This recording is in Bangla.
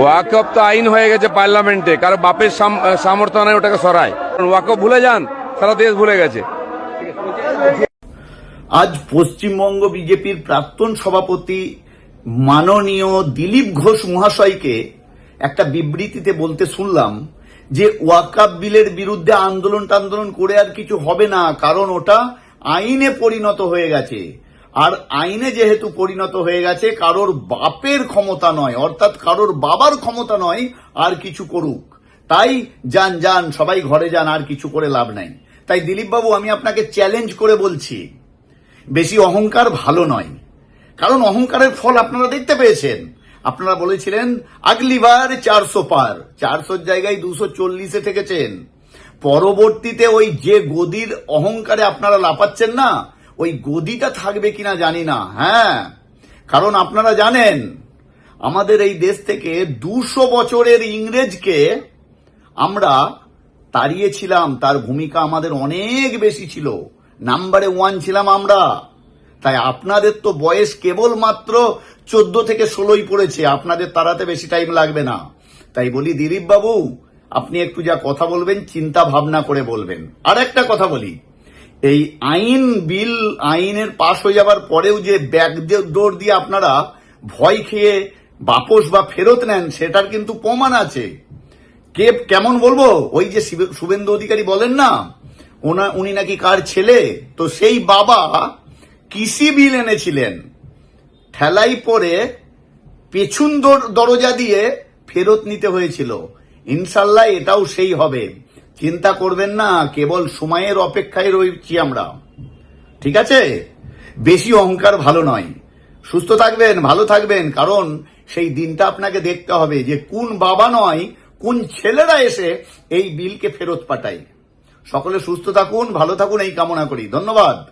ওয়াকফ তো আইন হয়ে গেছে পার্লামেন্টে, কারও বাপের সামর্থ্য নাই ওটাকে সরায়। ওয়াকফ ভুলে যান, সারা দেশ ভুলে গেছে। আজ পশ্চিমবঙ্গ বিজেপির প্রাক্তন সভাপতি মাননীয় দিলীপ ঘোষ মহাশয়কে একটা বিবৃতিতে বলতে শুনলাম যে ওয়াকাব বিলের বিরুদ্ধে আন্দোলন টান্দোলন করে আর কিছু হবে না, কারণ ওটা আইনে পরিণত হয়ে গেছে। আর আইনে যেহেতু পরিণত হয়ে গেছে, কারোর বাপের ক্ষমতা নয়, অর্থাৎ কারোর বাবার ক্ষমতা নয়, আর কিছু করুক। তাই যান যান, সবাই ঘরে যান, আর কিছু করে লাভ নাই। তাই দিলীপ বাবু আমি আপনাকে চ্যালেঞ্জ করে বলছি, বেশি অহংকার ভালো নয়। কারণ অহংকারের ফল আপনারা দেখতে পেয়েছেন। আপনারা বলেছিলেন আগলিবার চারশো পার। চারশোর জায়গায় দুশো চল্লিশে থেকেছেন। পরবর্তীতে ওই যে গদির অহংকারে আপনারা লাপাচ্ছেন না ওই গদিটা থাকবে কিনা জানি না হ্যাঁ? কারণ আপনারা জানেন, আমাদের এই দেশ থেকে দুশো বছরের ইংরেজকে আমরা তাড়িয়েছিলাম, তার ভূমিকা আমাদের অনেক বেশি ছিল। নাম্বারে ওয়ান ছিলাম আমরা। তাই আপনাদের তো বয়স কেবল মাত্র চোদ্দ থেকে ষোলোই পড়েছে, আপনাদের তাড়াতে বেশি টাইম লাগবে না। তাই বলি দিলীপ বাবু আপনি একটু যা কথা বলবেন, চিন্তা ভাবনা করে বলবেন। আর একটা কথা বলি। এই আইন বিল আইনের পাশ হয়ে যাবার পরেও যে ব্যাগ দৌড় দিয়ে আপনারা ভয় খেয়ে বাপস বা ফেরত নেন, সেটার কিন্তু প্রমাণ আছে। কে কেমন বলব? ওই যে শুভেন্দু অধিকারী বলেন না, ওনা উনি নাকি কার ছেলে? তো সেই বাবা কৃষি বিল এনেছিলেন। ঠেলাই পরে পেছন দর- দরজা দিয়ে ফেরত নিতে হয়েছিল। ইনশাল্লাহ এটাও সেই হবে। চিন্তা করবেন না, কেবল সময়ের অপেক্ষায় রয়েছি আমরা। ঠিক আছে? বেশি অহংকার ভালো নয়। সুস্থ থাকবেন, ভালো থাকবেন, কারণ সেই দিনটা আপনাকে দেখতে হবে যে কোন বাবা নয়, কোন ছেলেরা এসে এই বিলকে ফেরত পাঠায়। সকলে সুস্থ থাকুন, ভালো থাকুন, এই কামনা করি। ধন্যবাদ।